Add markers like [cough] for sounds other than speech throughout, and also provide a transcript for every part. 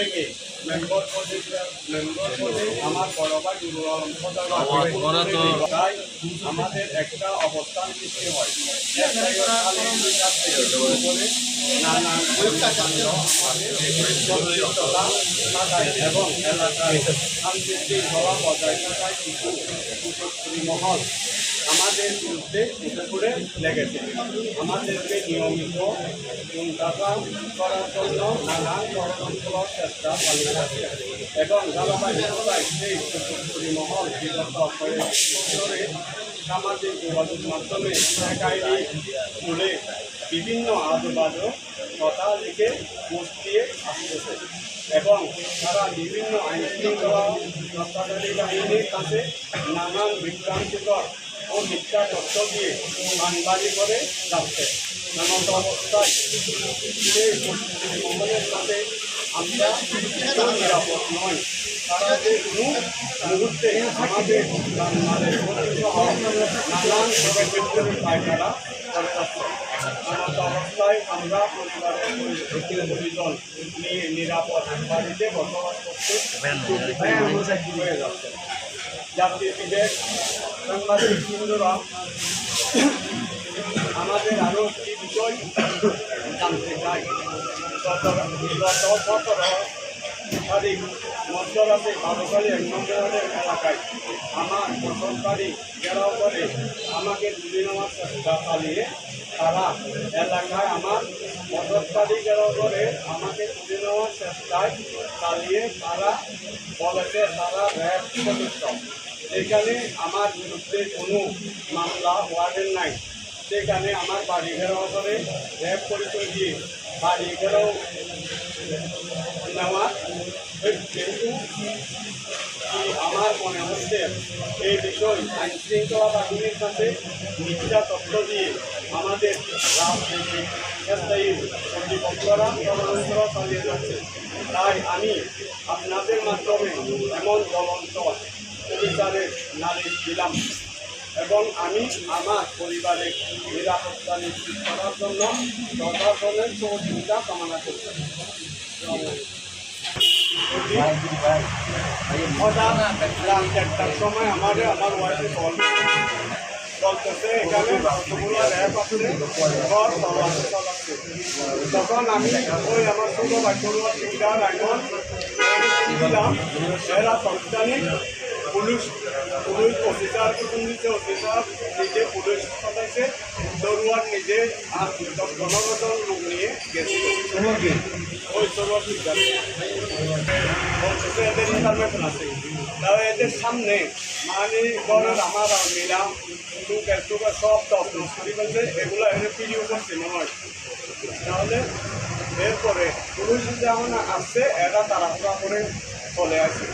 থেকে মেম্বর পদে মেম্বর পদে আমার তো- তাই আমাদের একটা অবস্থান সৃষ্টি হয়। এবং এলাকায় শান্তিতে হওয়া বজায় থাকায় কিছু মহল আমাদের বিরুদ্ধে উঠে পড়ে লেগেছে আমাদেরকে নিয়মিত গুন্ডাটা করার জন্য নানান ষড়যন্ত্র চেষ্টা চালিয়ে যাচ্ছে। এবং জলবায়ু সভায় সেই কুচক্রী মহল বিগত বছরে সামাজিক যোগাযোগ মাধ্যমে একাইডি তুলে বিভিন্ন আজবাজও কথা লিখে পোস্ট দিয়ে আসতেছে। এবং তারা বিভিন্ন আইন শৃঙ্খলা রক্ষাকারী বাহিনীর কাছে নানান বিভ্রান্তিকর ও মিথ্যা তথ্য দিয়ে মানবাজি করে যাচ্ছে। এমন অবস্থায় সেই সাথে আমরা নিরাপদ নয় তারা যে কোনো মুহূর্তে আমাদের বাংলাদেশ নানান ষড়যন্ত্রের পায়তারা করে যাচ্ছে। এমন অবস্থায় আমরা পরিবারের নিয়ে নিরাপদ বাড়িতে বসবাস করতে হয়ে যাচ্ছে। জাতির সাংবাদিক বন্ধুরা, আমাদের আরও একটি বিষয় জানতে চাই। সতেরো তারিখ, মধ্যরাতে বালুকালী এক নম্বরের এলাকায়। আমার সরকারি ঘেরাও করে আমাকে তুলে নেওয়ার চেষ্টা চালিয়ে তারা এলাকায় আমার মদতকারী ঘেরাও করে আমাকে তুলে নেওয়ার চেষ্টায় চালিয়ে তারা বলেছে তারা র্যাব সদস্য। এখানে আমার বিরুদ্ধে কোনো মামলা ওয়ার্ডের নাই। সেখানে আমার বাড়ি ঘেরাও করে, র্যাব পরিচয় দিয়ে বাড়ি ঘেরাও নেওয়া কিন্তু আমার মনে হচ্ছে এই বিষয় আইন শৃঙ্খলা বাহিনীর কাছে মিথ্যা তথ্য দিয়ে আমাদের রাজনৈতিক কর্তৃপক্ষরা চালিয়ে যাচ্ছে। তাই আমি আপনাদের মাধ্যমে এমন জ্বলন্ত অভিযানের নালিশ দিলাম। এবং আমি আমার পরিবারের নিরাপত্তা নিশ্চিত করার জন্য প্রশাসনের সহযোগিতা কামনা করছি হঠাৎ রাত চারটার সময় আমাদের আমার ওয়াইফে কল বলতেছে এখানে আছে তখন আমি ওই আমার ছোটো আইন দিলাম এরা পুলিশ পুলিশ অফিসার নিচে অফিসার, নিজে পুলিশ পাঠাইছে দরুয়ার নিজে আর জনগত লোক নিয়ে গেছিল। ওই লিডার বলতেছে এদের ইনফরমেশন আছে। তাহলে এদের সামনে মানে ধরেন আমার মিলাম টুকার টুকার সব তখন শুরু করছে এগুলো এনে পিডিও করছে মনে হয়। তাহলে এরপরে পুলিশ যেমন আসছে, এরা তাড়াহুড়া করে চলে আসে।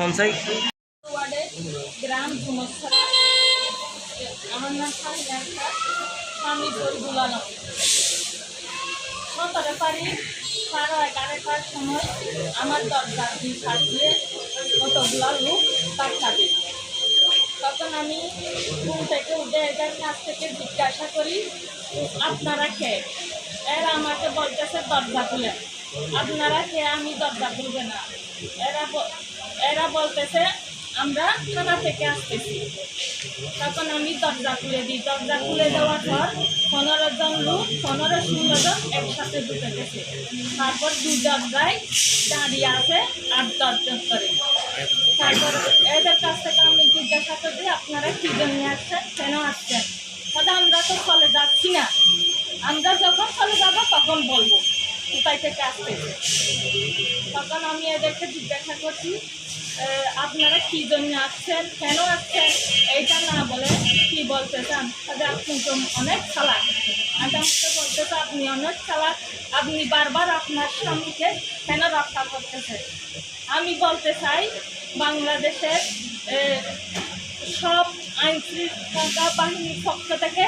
হোমসাই গ্রাম আমার নাম স্বামী জরিবুল আলম তারিখ সাড়ে এগারোটার সময় আমার দরজার দুই সাত দিয়ে কতগুলো লোক বাচ্চাদের তখন আমি ঘুম থেকে উঠে এদের কাছ থেকে জিজ্ঞাসা করি আপনারা কে? এরা আমাকে বলতেছে, দরজা খুলে। আপনারা কে? আমি দরজা খুলবে না। এরা এরা বলতেছে আমরা থানা থেকে আসতেছি। তখন আমি দরজা খুলে দিই। দরজা খুলে দেওয়ার পর পনেরো জন লোক, পনেরো ষোলো জন একসাথে ঢুকে গেছে। তারপর দু দরজায় দাঁড়িয়ে আছে আট দশজন করে তারপর এদের কাছ থেকে আমি জিজ্ঞাসা করি, আপনারা কি জন্য আসছেন? কেন আসছেন? দাদা আমরা তো চলে যাচ্ছি না। আমরা যখন চলে যাব, তখন বলব। কোথায় থেকে আসতেছে তখন আমি এদেরকে জিজ্ঞাসা করছি আপনারা কি জন্য আসছেন? কেন আসছেন? এইটা না বলে কি বলতে চান তাহলে আপনি তো অনেক চালাক। আমি আমাকে বলতেছে, আপনি অনেক চালাক। আপনি বারবার আপনার স্বামীকে কেন রক্ষা করতেছেন? আমি বলতে চাই বাংলাদেশের সব আইন শৃঙ্খলা বাহিনীর পক্ষ থেকে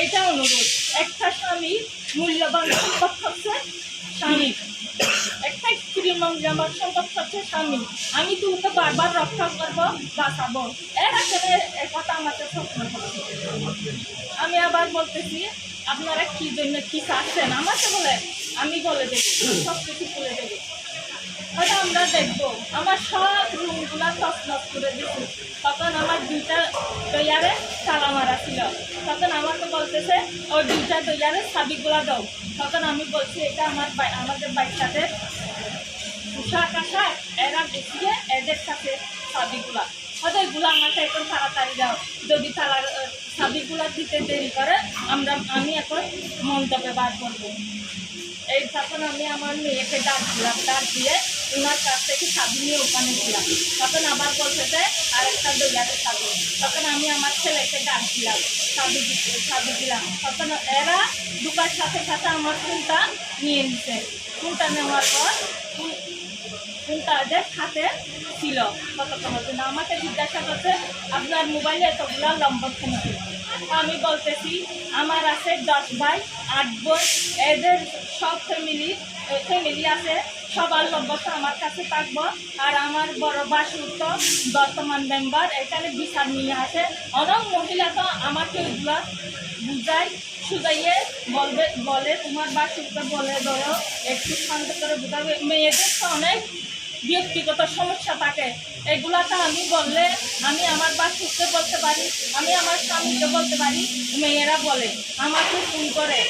এইটা অনুরোধ। একটা স্বামী মূল্যবান সম্পদ হচ্ছে স্বামী। একটা স্ত্রী মূল্যবান সম্পদ হচ্ছে স্বামী। আমি তোমাকে বারবার রক্ষা করব, বাঁচাবো। এর আসলে কথা আমাকে স্বপ্ন আমি আবার বলতেছি, আপনারা কি জন্য কি চাচ্ছেন আমাকে বলে আমি বলে দেবো সব কিছু বলে দেবো। হয়তো আমরা দেখব। আমার সব রুমগুলা তছনছ করে দিচ্ছি তখন আমার দুইটা দইয়ারে তালা মারা তখন আমাকে বলতেছে ওই দুইটা দইয়ারে চাবিগুলা দাও। তখন আমি বলছি এটা আমার আমাদের বাচ্চাদের পোশাক আশাক এরা দেখিয়ে এদের কাছে চাবিগুলা। হয়তো এগুলো আমাকে এখন তাড়াতাড়ি দাও। যদি তালা আহ, চাবিগুলা দিতে দেরি করে আমরা আমি এখন মন্তব্যে বার করব এই তখন আমি আমার মেয়েকে ডাক দিলাম ডাক দিয়ে ওনার কাছ থেকে চাবি নিয়ে ওখানে দিলাম তখন আবার বলতেছে আরেকটা দইয়ারে চাবি। তখন আমি আমার ছেলেকে ডাক দিলাম। দিতে চাবি দিলাম তখন এরা ঢুকার সাথে সাথে আমার ফুলটা নিয়ে নিছে। ফুলটা নেওয়ার পর ফুলটা যে হাতে ছিল। কতক্ষণের জন্য আমাকে জিজ্ঞাসা করছে, আপনার মোবাইলে এতগুলো লম্বা ফোন ছিল? আমি বলতেছি, আমার আছে দশ ভাই, আট বোন, এদের সব ফ্যামিলি ফ্যামিলি আছে। সবার নম্বরটা আমার কাছে থাকব। আর আমার বড় বাসুর তো বর্তমান মেম্বার এখানে বিচার নিয়ে আছে। অনেক মহিলা তো আমাকে ওইগুলা বুঝাই শুধাইয়ে বলবে, বলে, তোমার বাসুরকে বলে ধরো, একটু শান্ত করে বুঝাবে। মেয়েদের তো অনেক ব্যক্তিগত সমস্যা থাকে এগুলা তো আমি বললে আমি আমার বাসুকে বলতে পারি আমি আমার স্বামীকে বলতে পারি মেয়েরা বলে আমাকে ফোন করে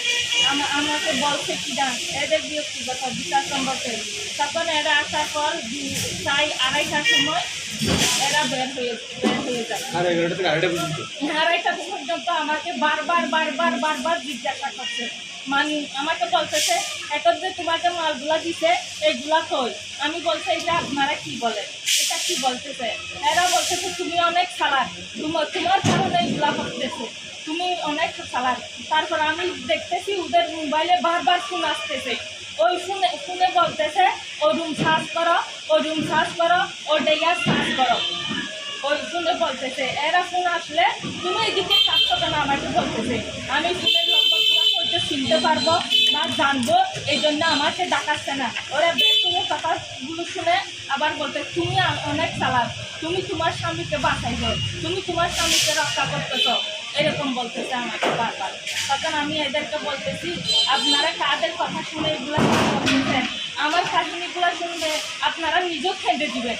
আমাকে বলছে কি না এদের ব্যক্তিগত বিচার সম্পর্কে। তখন এরা আসার পর প্রায় আড়াইটার সময় এরা বের হয়ে বের হয়ে যায়। আড়াইটা পর্যন্ত আমাকে বারবার বারবার বারবার জিজ্ঞাসা করছে। মানে আমাকে বলতেছে এখন যে তোমাকে মালগুলা দিছে এইগুলা কই? আমি বলছি এটা আপনারা কি বলে এটা কি বলতেছে? এরা বলতেছে তুমি অনেক খারাপ তোমার তোমার কারণে এইগুলা করতেছে তুমি অনেক খারাপ তারপর আমি দেখতেছি ওদের মোবাইলে বারবার ফোন আসতেছে। ওই ফোনে ফোনে বলতেছে, ও রুম সার্চ করো, ও রুম সার্চ করো, ও ডেয়ার সার্চ করো। ওই শুনে বলতেছে। এরা ফোন আসলে তুমি এদিকে থাকছো কেন আমাকে বলতেছে। আমি ফোনের নম্বরগুলো চিনতে পারব বা জানব, এই জন্য আমাকে ডাকাচ্ছে না। ওরা বেসুনের কথাগুলো শুনে আবার বলতে, তুমি অনেক চালাক। তুমি তোমার স্বামীকে বাঁচাইছো তুমি তোমার স্বামীকে রক্ষা করতেছো। এরকম বলতেছে আমাকে বারবার। তখন আমি এদেরকে বলতেছি, আপনারা কাদের কথা শুনে এগুলো আমার কাহিনীগুলো শুনলে আপনারা নিজেও খেতে দিবেন।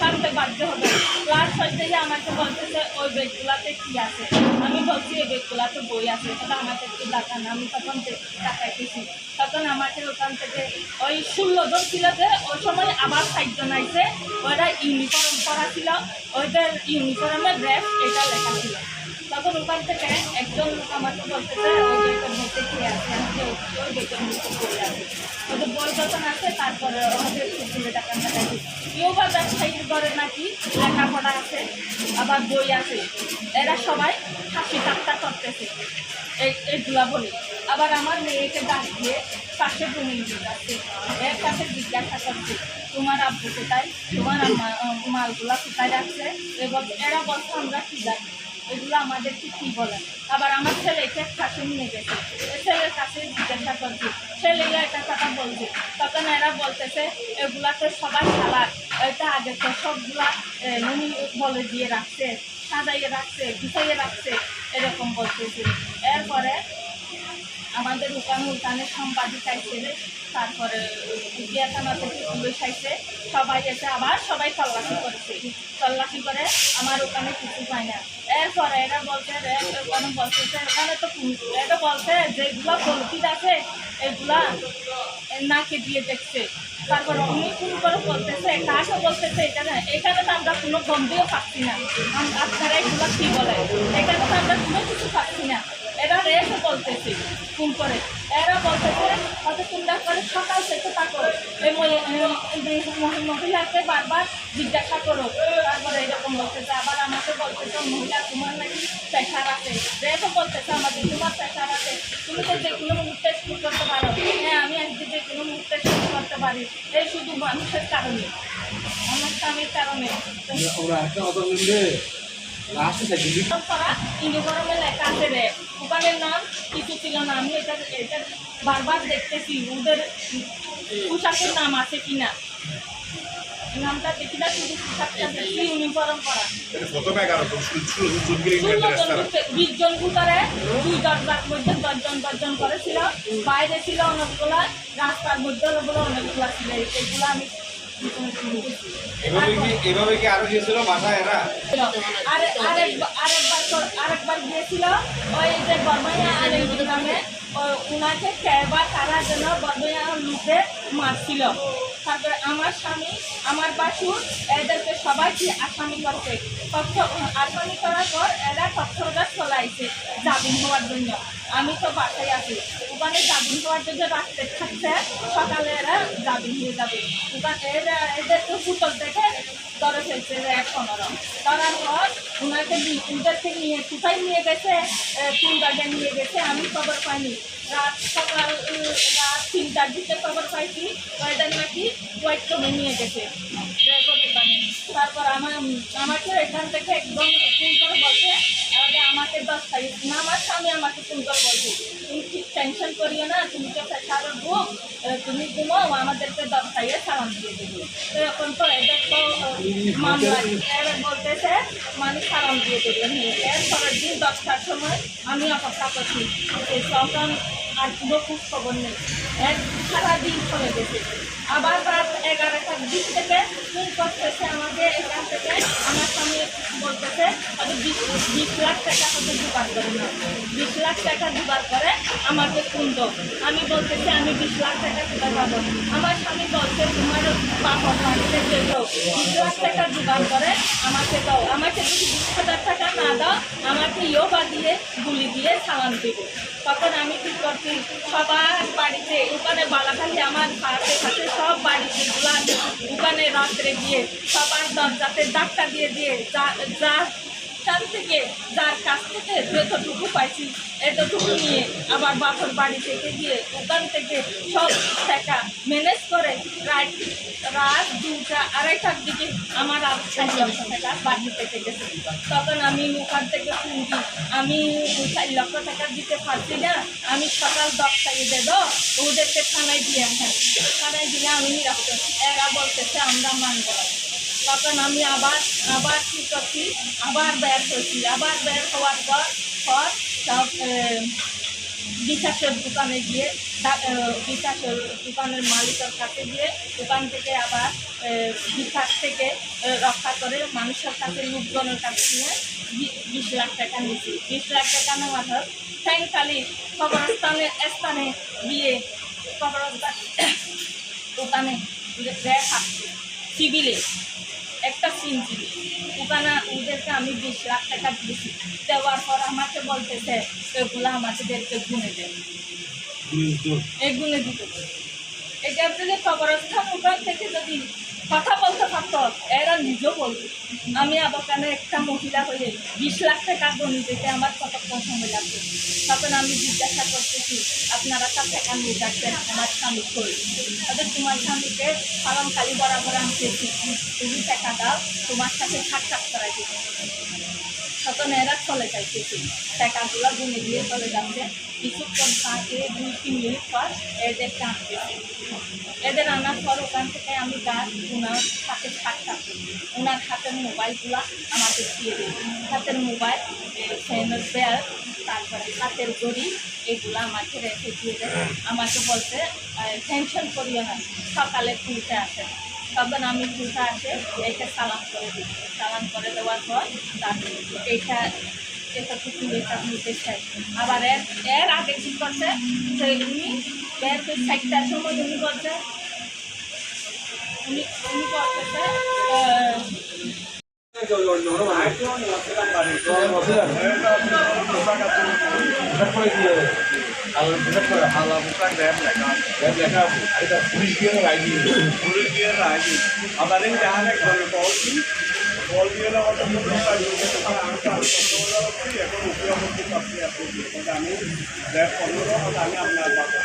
কানতে বাধ্য হবে। ক্লাস হইতে গিয়ে আমাকে বলতেছে, ওই বেগগুলাতে কি আছে? আমি বলছি, এই বেগগুলাতে বই আছে সেটা আমাকে একটু দেখান। আমি তখন দেখাইতেছি, তখন আমাকে ওখান থেকে ওই ষোলো জন ছিল যে ওই সময় আবার সাতজন আইছে, ওরা ইউনিফর্ম পরা ছিল ওইদের ইউনিফর্মের ড্রেস এটা লেখা ছিল। তখন ওখান থেকে একজন আমাকে বলতেছে, ওই গেটের মধ্যে কি আছে? আমি ওই গেটের মধ্যে কেউ বা ব্যবসায়ীর নাকি লেখাপড়া আছে আবার বই আছে এরা সবাই হাসি ঠাট্টা করতেছে এইগুলা বলি আবার আমার মেয়েকে ডাক দিয়ে পাশে রুমে আছে এর কাছে জিজ্ঞাসা করছে তোমার আব্বু কোথায় তোমার মালগুলা কোথায় রাখছে এবং এরা বলছে আমরা কি জানি এগুলো আমাদেরকে কি বলে আবার আমার ছেলেকে কাছে নিয়ে গেছে ছেলের কাছে জিজ্ঞাসা করছি ছেলে বলছে। তখন এরা বলতেছে, এগুলা তো সবাই খেলার এটা আগে তো সবগুলা নুনি বলে দিয়ে রাখছে, সাজাইয়ে রাখছে, গুছাইয়ে রাখছে, এরকম বলতেছে। এরপরে আমাদের উকান উকানে সম্পাদিক আইছে তারপরে থানা থেকে পুলিশ আইছে সবাই এসে আবার সবাই তল্লাশি করেছে। তল্লাশি করে আমার ওখানে কিছু পাই না। এরপরে এরা বলছে ওখানে বলছে এখানে তো এটা বলছে যেগুলো পলিথিন আছে, এগুলা নাকে দিয়ে দেখছে। তারপর অনেক ফোন করে বলতেছে, কাকে বলতেছে এখানে? এখানে তো আমরা কোনো গন্ধও পাচ্ছি না। আপনারা এগুলো কি বলে এখানে তো আমরা কোনো কিছু পাচ্ছি না। এরা রেসে বলতেছে ফোন করে। এরা বলতেছে হয়তো তোমরা করে সকাল থেকে থাকো এই মহিলাকে বারবার জিজ্ঞাসা করো। তারপরে এরকম বলতেছে আবার আমাকে বলতেছে মহিলা তোমার নাকি প্রেশার আছে। যেহেতু বলতেছে আমাকে তোমার প্রেশার আছে। তুমি তো যে কোনো মুহূর্তে শুরু করতে পারো। হ্যাঁ আমি আজকে যে কোনো মুহূর্তে শুরু করতে পারি। এই শুধু মানুষের কারণে। আমার স্বামীর কারণে। ওরা একটা কথা বললে লাস্টে থাকি ইউনিফর্মে লেখা আছে রে। দোকানের নাম কিছু ছিল না। আমি এটা এটা বারবার দেখতেছি ওদের পোশাকের নাম আছে কিনা নামটা দেখি না শুধু পোশাকটা দেখি ইউনিফর্ম করা বিশ জন ভিতরে দুই দরজার মধ্যে দশজন দশজন করেছিল। বাইরে ছিল অনেকগুলা রাস্তার মধ্যে ওগুলো অনেকগুলা ছিল এগুলো আমি এভাবে কি এভাবে কি আরও গিয়েছিল মাথায় এরা? আরেকবার গিয়েছিল ওই যে বর্মাইয়া আলী নামে ও- উনাকে কেবা তারা যেন বর্মাইয়া লুকে মারছিল। তারপরে আমার স্বামী, আমার বাসুর, এদেরকে সবাইকে আসামি করছে। তথ্য আসামি করার পর এরা তথ্যটা চলাইছে জামিন হওয়ার জন্য। আমি তো বাসায় আছি। ওখানে জামিন হওয়ার জন্য রাখতে থাকছে, সকালে এরা জামিন হয়ে যাবে। ওখানে এরা এদেরকে পুতল থেকে ধরে ফেলছে এক পনেরো ধরার পর ওনাকে ওদেরকে নিয়ে কোথায় নিয়ে গেছে কোন জায়গায় নিয়ে গেছে, আমি খবর পাইনি। রাত সকাল রাত তিনটার দিকে খবর পাইছি ওইটা নাকি ওয়াইট্রমে নিয়ে গেছে। তারপর আমার আমাকে এখান থেকে একদম ফোন করে বলছে দশ তারিখ স্বামী আমাকে ফোন করে বলছে, তুমি ঠিক টেনশন করিও না, তুমি তো প্রেশারের বুক তুমি ঘুমাও, আমাদেরকে দশ তারিখে সালাম দিয়ে দেবে। তো এখন তো এদের তো মামলা বলতেছে মানে সালাম দিয়ে দেবেন এর পরের দিন দশটার সময় আমি অপেক্ষা করছি তখন আর কোনো খুব খবর নেই। এক সারাদিন চলে গেছে। আবার রাত এগারোটার দিক থেকে ফোন করতেছে আমাকে, এখান থেকে আমার স্বামী বলতেছে আমি বিশ লাখ টাকা জোগাড় করি জোগাড় আমাকে ফোন দাও আমি বলতেছি আমি বিশ লাখ টাকা কোথায় পাবো আমার স্বামী বলছে তোমার বাবা বাড়িতে যে দাও বিশ লাখ টাকা জোগাড় করে আমাকে দাও আমাকে যদি বিশ হাজার টাকা না দাও আমাকে ইয়োগা দিয়ে গুলি দিয়ে সালাম দেবো তখন আমি কি করছি সবার বাড়িতে ওখানে বালাখালি আমার পাশে কাছে সব বাড়িতে গুলো ওখানে রাত্রে গিয়ে সবার দরজাতে ডাক্তার দিয়ে দিয়ে যা যা কাছ থেকে যার কাছ থেকে যতটুকু পাইছি, এতটুকু নিয়ে আবার বাপর বাড়ি থেকে গিয়ে ওখান থেকে সব টাকা ম্যানেজ করে রাত রাত দুটা আড়াইটার দিকে আমার আর চার লক্ষ টাকা বাকি থেকে গেছে। তখন আমি ওখান থেকে শুনছি আমি চার লক্ষ টাকা দিতে পারছি না, আমি সকাল দশটায় দেবো ওদেরকে থানায় দিয়ে আসেন থানায় দিলে আমি নিরাপদ। এরা বলতেছে, আমরা মানব। তখন আমি আবার আবার কী করছি, আবার বের করছি আবার বের হওয়ার পর পর বিশ্বাসের দোকানে গিয়ে বিশ্বাসের দোকানের মালিকের কাছে গিয়ে দোকান থেকে আবার বিশ্বাস থেকে রক্ষা করে মানুষের কাছে, লোকজনের কাছে নিয়ে বিশ লাখ টাকা নিয়েছি। বিশ লাখ টাকা নেওয়ার পর সাইনকালি কবরস্থানের স্থানে গিয়ে কবরস্থান, [coughs] দোকানে রেখা, সিভিলে সিম ওখানে ওদেরকে আমি বিশ লাখ টাকা দিয়েছি। দেওয়ার পর আমাকে বলতেছে এগুলো আমাদেরকে গুনে দেবে এই গুনে দিতে। এটা যদি কবরস্থান ওখান থেকে যদি কথা বলতে পারত এরা নিজেও বলতো আমি আবার কেন একটা মহিলা হয়ে বিশ লাখ টাকা গণি যেতে আমার কতক্ষণ সময় লাগবে? তখন আমি জিজ্ঞাসা করতেছি, আপনারা কার টাকা নিয়ে যাচ্ছেন আমার স্বামী কই? তাদের তোমার স্বামীকে পালন কালী বরাবর আমি তুমি টাকা দাও, তোমার সাথে সাক্ষাৎ করাই দিচ্ছি তখন এরা চলে যাইতেছে টাকাগুলো গুনে দিয়ে চলে যাচ্ছে। কিছুক্ষণ থাকে, দুই, তিন মিনিট পর এদেরকে আনতেছে এদের আনার পর ওখান থেকে আমি গাছ ওনার হাতে করি। ওনার হাতের মোবাইলগুলো আমাকে দিয়ে দিই। হাতের মোবাইল ফ্যানের বেল তারপরে হাতের গড়ি এগুলো আমাকে রেখে দিয়ে দেয়। আমাকে বলতে টেনশন করিও না, সকালে খুলতে আসে তখন আমি খুলতে আসে এটা সালাম করে দিই সালাম করে দেওয়ার পর তারপর এইটা এটা এতটুকু এটা নিতে চাই আবার এর এর আগে কি করছে যে উনি বের করে চারটার সময় উনি বলছে উনি উনি বলতেছে আহ, করে দিয়ে Kalau bisa ke halah bukan rem lega, rem lega ada pulis dia lagi, pulis dia lagi. Apa ini jangan nak kalau polisi, polisi orang orang mungkin tak juga kita angkat, kalau orang ini kalau dia mungkin tak siap tu, kita ni rem kalau orang ni ambil apa,